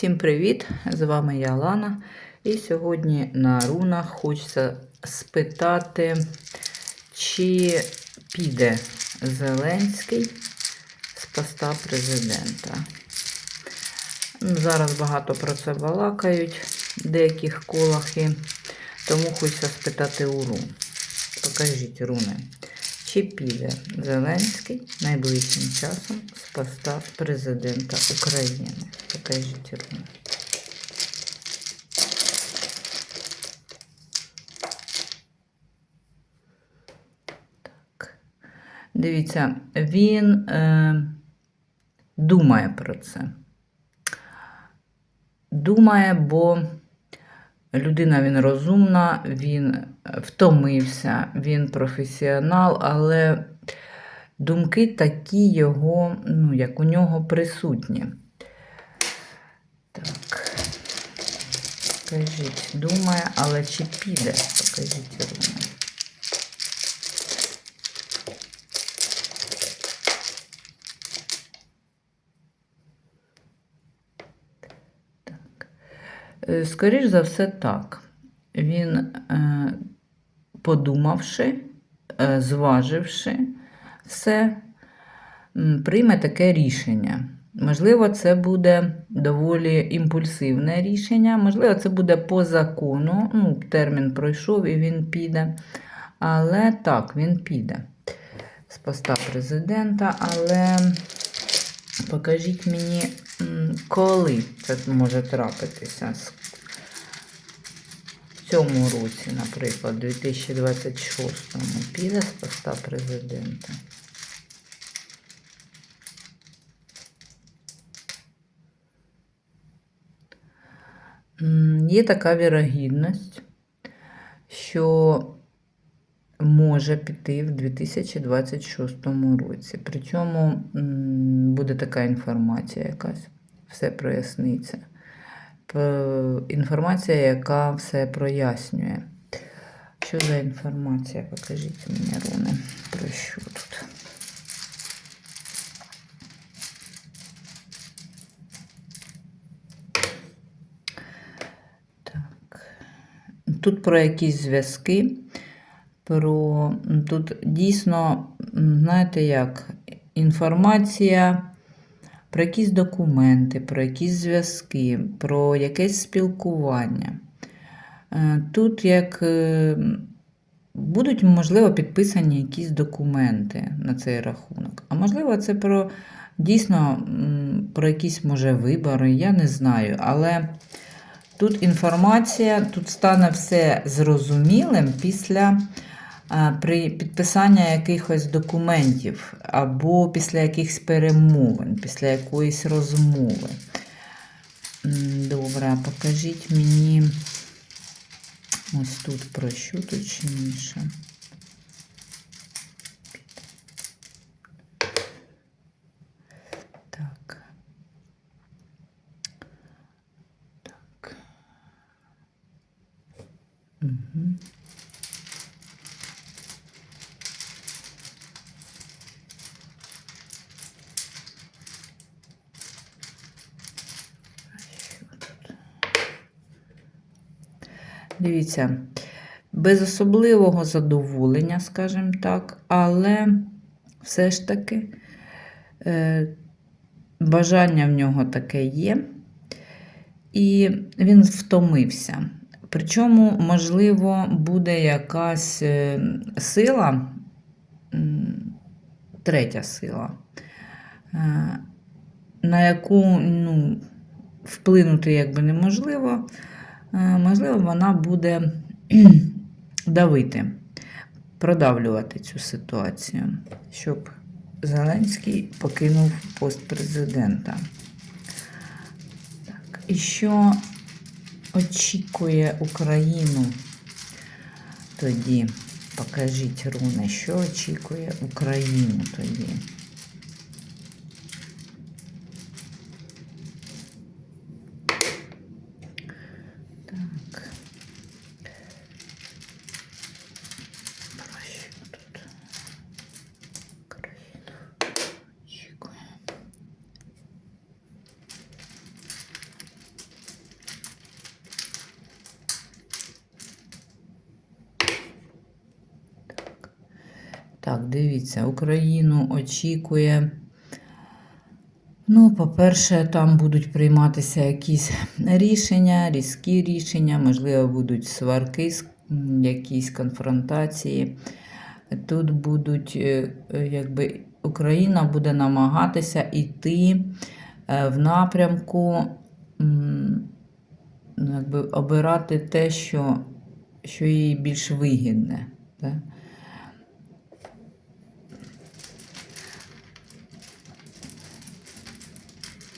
Всім привіт! З вами я Лана. І сьогодні на рунах хочеться спитати, чи піде Зеленський з поста президента. Ну, Зараз багато про це балакають в деяких колах, і тому хочеться спитати у рун. Покажіть руни. Чи піде Зеленський найближчим часом з поста президента України? Покажіть руни. Так. Дивіться, він е, думає про це. Думає, бо людина він розумна, він втомився, він професіонал, але думки такі його, ну, як у нього присутні. Так. Покажіть, думає, але чи піде? Покажіть Скоріш за все, так. Він, е, подумавши, е, зваживши все, прийме таке рішення. Можливо, це буде доволі імпульсивне рішення, можливо, це буде по закону. Ну, термін пройшов і він піде. Але так, він піде з поста президента. Але покажіть мені, коли це може трапитися. В цьому році, наприклад, 2026-му піде з поста президента. Є така вірогідність, що може піти в 2026 році. Причому буде така інформація якась, все проясниться. Інформація, яка все прояснює. Що за інформація? Покажіть мені, Руни, про що тут? Тут про якісь зв'язки, про тут дійсно, знаєте як, інформація про якісь документи, про якісь зв'язки, про якесь спілкування. Е, Тут як е, будуть, можливо, підписані якісь документи на цей рахунок. А можливо, це про дійсно про якісь, може, вибори, я не знаю. Але тут інформація, тут стане все зрозумілим після при підписання якихось документів або після якихось перемовин, після якоїсь розмови. Добре, покажіть мені ось тут про що точніше. Угу. Дивіться, без особливого задоволення, скажімо так, але все ж таки е, бажання в нього таке є, і він втомився. Причому, можливо, буде якась е, сила, третя сила, е, на яку ну, вплинути якби неможливо. Е, можливо, вона буде давити, продавлювати цю ситуацію, щоб Зеленський покинув пост президента. Так, і що очікує Україну тоді? Покажіть, Руне, що очікує Україну тоді? Дивіться, Україну очікує. Ну, по-перше, там будуть прийматися якісь рішення, різкі рішення, можливо, будуть сварки, якісь конфронтації. Тут будуть, е, е, якби Україна буде намагатися йти е, в напрямку, ну, якби обирати те, що, що їй більш вигідне. Да?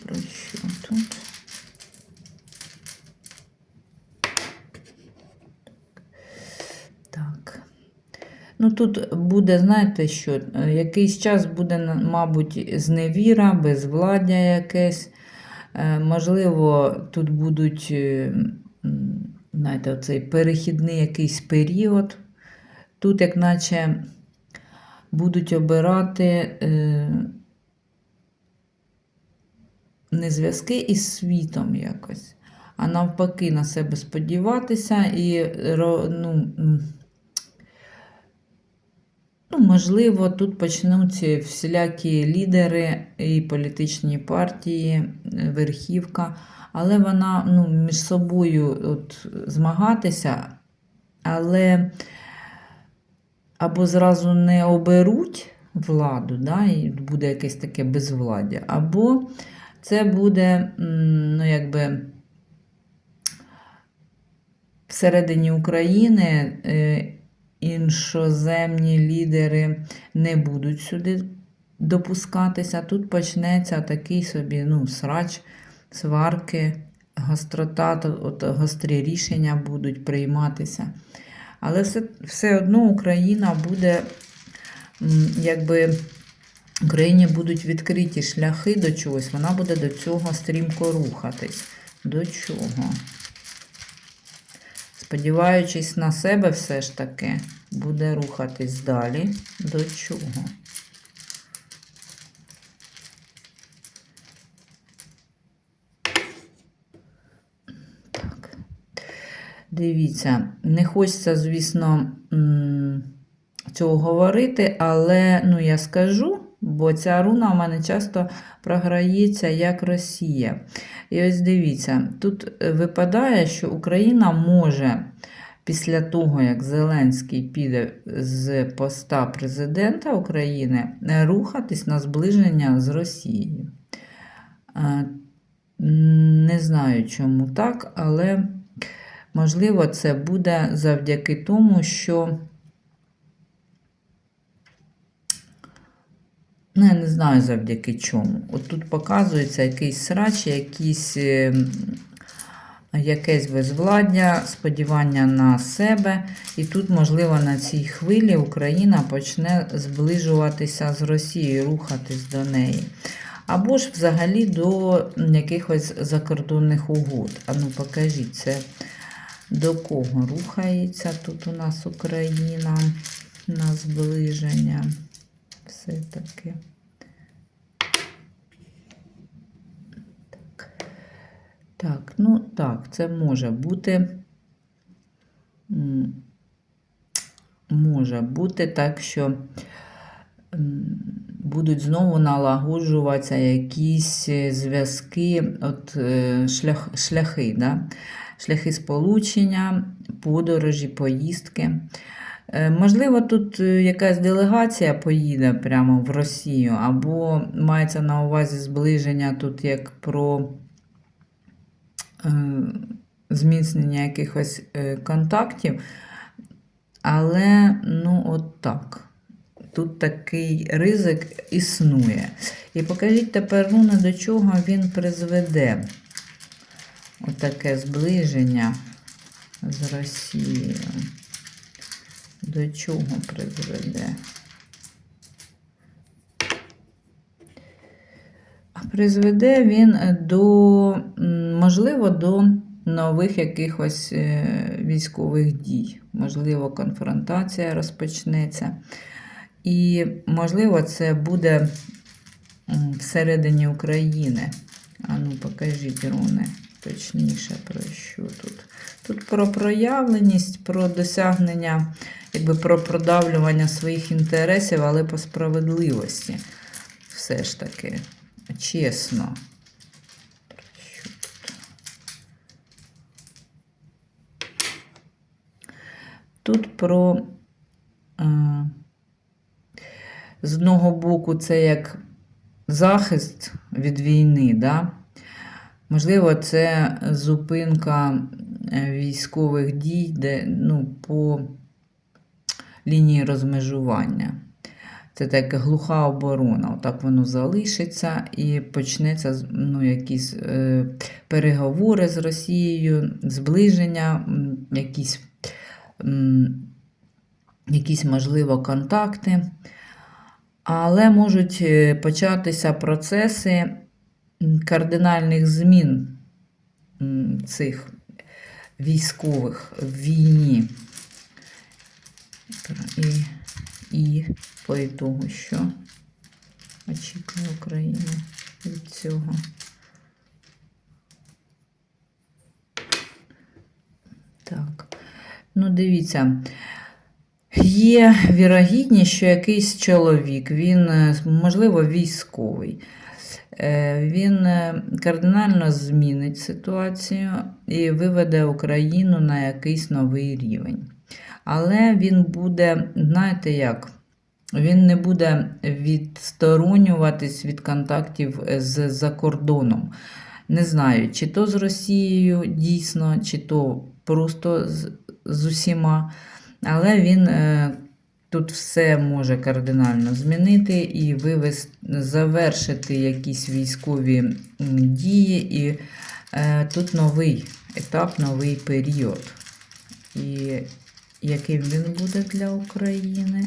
Про що тут? Так. Ну, тут буде, знаєте, що е, якийсь час буде, мабуть, зневіра, безвладдя якесь. Е, Можливо, тут будуть, е, знаєте, оцей перехідний якийсь період. Тут, як наче, будуть обирати не зв'язки із світом якось, а навпаки, на себе сподіватися і ну, Ну, можливо, тут почнуться всілякі лідери і політичні партії, е, верхівка, але вона ну, між собою от, змагатися, але або зразу не оберуть владу, да, і буде якесь таке безвладдя, або це буде, ну, якби. Всередині України е, іншоземні лідери не будуть сюди допускатися. Тут почнеться такий собі ну, срач, сварки, гострота, от, гострі рішення будуть прийматися. Але все, все одно Україна буде, якби Україні будуть відкриті шляхи до чогось, вона буде до цього стрімко рухатись. До чого? Сподіваючись на себе, все ж таки буде рухатись далі. До чого? Так. Дивіться, не хочеться, звісно, цього говорити, але ну, я скажу, бо ця руна у мене часто програється як Росія. І ось дивіться, тут е, випадає, що Україна може після того, як Зеленський піде з поста президента України, е, рухатись на зближення з Росією. Е, Не знаю, чому так, але можливо це буде завдяки тому, що Ну, я не знаю завдяки чому. От тут показується якийсь срач, якийсь, е, якесь безвладдя, сподівання на себе. І тут, можливо, на цій хвилі Україна почне зближуватися з Росією, рухатись до неї. Або ж взагалі до якихось закордонних угод. А ну покажіть, це до кого рухається тут у нас Україна на зближення. Все-таки. Так. так, ну так, це може бути. Може бути так, що будуть знову налагоджуватися якісь е, зв'язки, от е, шлях, шляхи, да? шляхи сполучення, подорожі, поїздки. Е, Можливо, тут е, якась делегація поїде прямо в Росію, або мається на увазі зближення тут як про е, зміцнення якихось контактів. Але, ну, от так. Тут такий ризик існує. І покажіть тепер, руни, до чого він призведе. Отаке зближення з Росією. До чого призведе? Призведе він до, можливо, до нових якихось е, військових дій. Можливо, конфронтація розпочнеться. І, можливо, це буде всередині України. А ну, покажіть, руни, точніше, про що тут. Тут про проявленість, про досягнення, якби про продавлювання своїх інтересів, але по справедливості. Все ж таки, чесно. Тут? Про е, з одного боку, це як захист від війни, да? Можливо, це зупинка військових дій, де, ну, по лінії розмежування. Це така глуха оборона. Отак воно залишиться і почнеться ну, якісь е, переговори з Росією, зближення, якісь, м, якісь можливо, контакти. Але можуть е, початися процеси кардинальних змін цих військових в війні. І, і по ітогу, що очікує Україна від цього. Так, ну дивіться. Є вірогідність, що якийсь чоловік, він, е, можливо, військовий, е, він е, кардинально змінить ситуацію і виведе Україну на якийсь новий рівень. Але він буде, знаєте як, він не буде відсторонюватись від контактів з за кордоном. Не знаю, чи то з Росією дійсно, чи то просто з, з усіма. Але він е, тут все може кардинально змінити і вивести, завершити якісь військові дії. І е, тут новий етап, новий період. І яким він буде для України?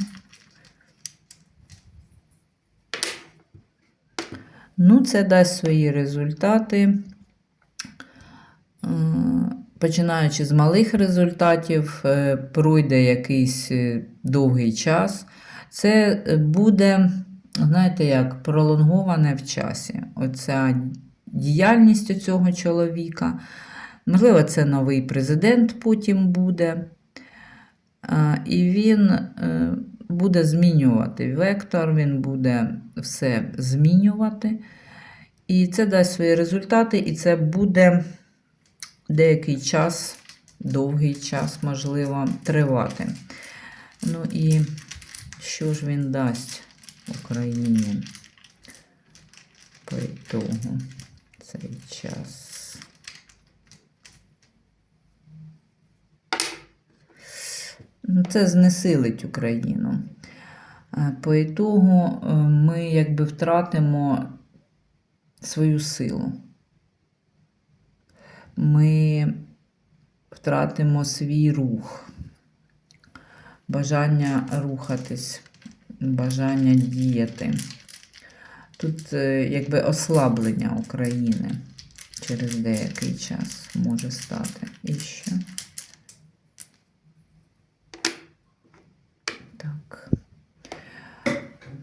Ну, це дасть свої результати. Е, Починаючи з малих результатів, е, пройде якийсь е, довгий час. Це буде, знаєте, як пролонговане в часі. Оця діяльність у цього чоловіка. Можливо, це новий президент потім буде. І він е, буде змінювати вектор, він буде все змінювати. І це дасть свої результати, і це буде деякий час, довгий час, можливо, тривати. Ну і що ж він дасть Україні по ітогу цей час? Ну, Це знесилить Україну. Е, По ітогу е, ми якби втратимо свою силу. Ми втратимо свій рух, бажання рухатись, бажання діяти. Тут е, якби ослаблення України через деякий час може стати. І що? Так.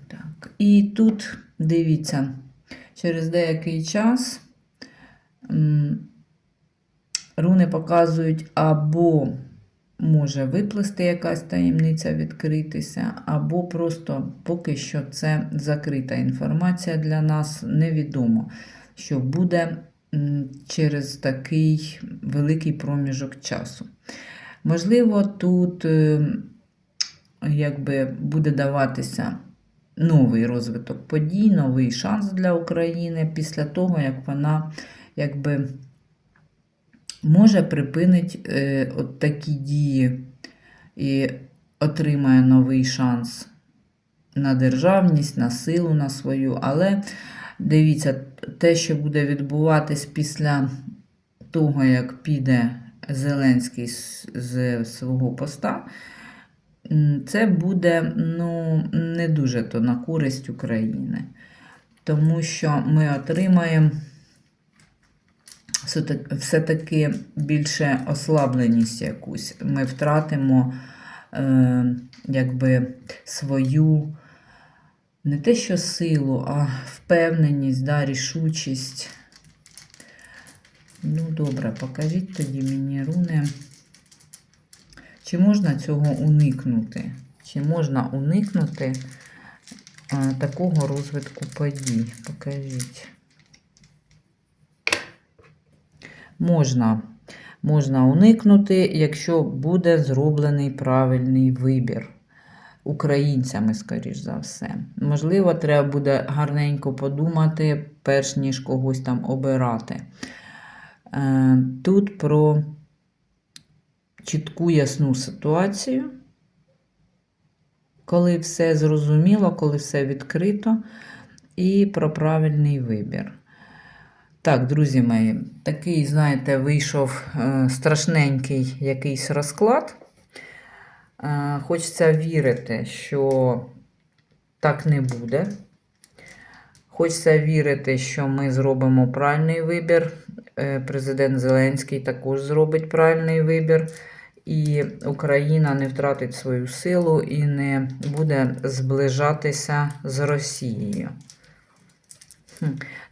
Так. І тут дивіться, через деякий час руни показують або може виплисти якась таємниця відкритися, або просто поки що це закрита інформація для нас, невідомо, що буде через такий великий проміжок часу. Можливо, тут е, якби буде даватися новий розвиток подій, новий шанс для України після того, як вона якби може припинить е, от такі дії і отримає новий шанс на державність, на силу на свою. Але дивіться, те, що буде відбуватись після того, як піде Зеленський з, свого поста, це буде ну, не дуже то на користь України. Тому що ми отримаємо все-таки- більше ослабленість якусь. Ми втратимо е, якби свою не те, що силу, а впевненість, да, рішучість. Ну, добре, покажіть тоді мені, руни. Чи можна цього уникнути? Чи можна уникнути а, такого розвитку подій? Покажіть. Можна. Можна уникнути, якщо буде зроблений правильний вибір. Українцями, скоріш за все. Можливо, треба буде гарненько подумати, перш ніж когось там обирати. Е, Тут про чітку ясну ситуацію, коли все зрозуміло, коли все відкрито, і про правильний вибір. Так, друзі мої, такий, знаєте, вийшов е, страшненький якийсь розклад. Е, Хочеться вірити, що так не буде. Хочеться вірити, що ми зробимо правильний вибір. Е, Президент Зеленський також зробить правильний вибір. І Україна не втратить свою силу і не буде зближатися з Росією.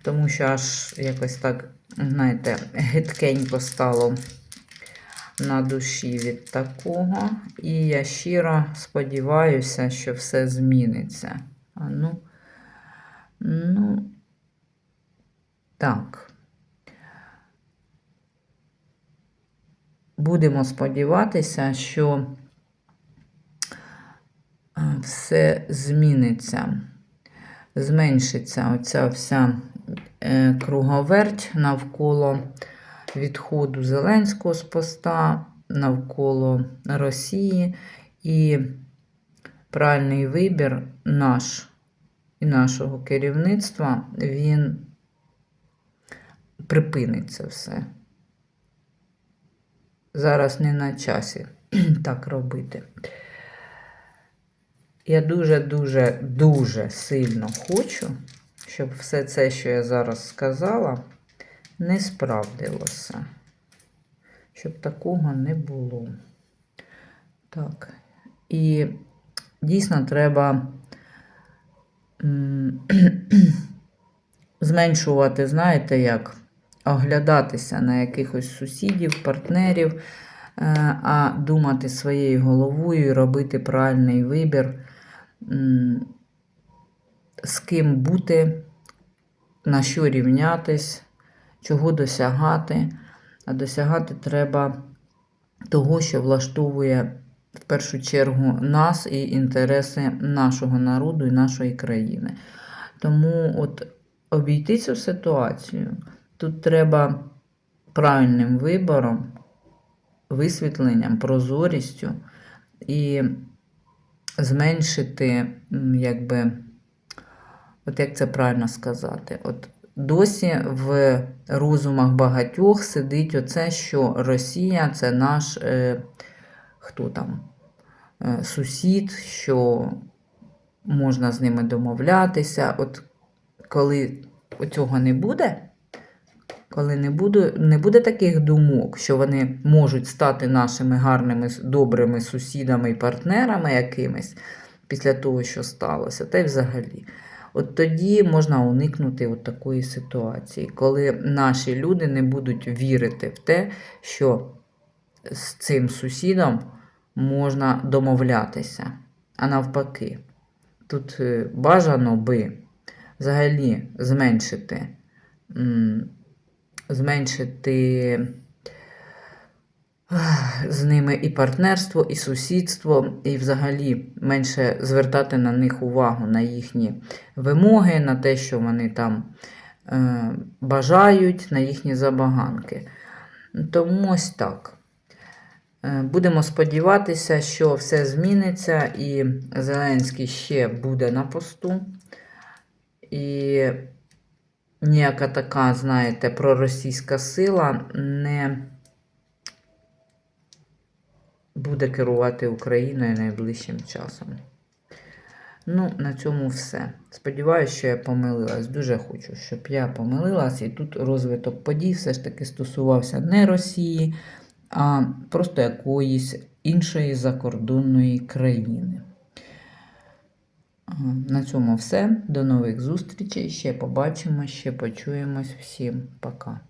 Тому що аж якось так, знаєте, гидкенько стало на душі від такого. І я щиро сподіваюся, що все зміниться. А ну, ну, так. Будемо сподіватися, що е, все зміниться, зменшиться оця вся е, круговерть навколо відходу Зеленського з поста, навколо Росії і правильний вибір наш і нашого керівництва, він припинить все. Зараз не на часі так робити. Я дуже-дуже, дуже сильно хочу, щоб все це, що я зараз сказала, не справдилося. Щоб такого не було. Так. І дійсно треба зменшувати, знаєте, як оглядатися на якихось сусідів, партнерів, е, а думати своєю головою і робити правильний вибір, з ким бути, на що рівнятись, чого досягати. А досягати треба того, що влаштовує в першу чергу нас і інтереси нашого народу і нашої країни. Тому от обійти цю ситуацію тут треба правильним вибором, висвітленням, прозорістю і зменшити, якби, от як це правильно сказати, от досі в розумах багатьох сидить оце, що Росія це наш е, хто там, е, сусід, що можна з ними домовлятися. От коли цього не буде, коли не буде, не буде таких думок, що вони можуть стати нашими гарними, добрими сусідами і партнерами якимись після того, що сталося, та й взагалі. От тоді можна уникнути от такої ситуації, коли наші люди не будуть вірити в те, що з цим сусідом можна домовлятися. А навпаки, тут е, бажано би взагалі зменшити, зменшити з ними і партнерство, і сусідство, і взагалі менше звертати на них увагу, на їхні вимоги, на те, що вони там е, бажають, на їхні забаганки. Тому ось так. Е, Будемо сподіватися, що все зміниться, і Зеленський ще буде на посту. І ніяка така, знаєте, проросійська сила не буде керувати Україною найближчим часом. Ну, на цьому все. Сподіваюся, що я помилилась. Дуже хочу, щоб я помилилась, і тут розвиток подій все ж таки стосувався не Росії, а просто якоїсь іншої закордонної країни. На цьому все. До нових зустрічей. Ще побачимо, ще почуємось. Всім пока.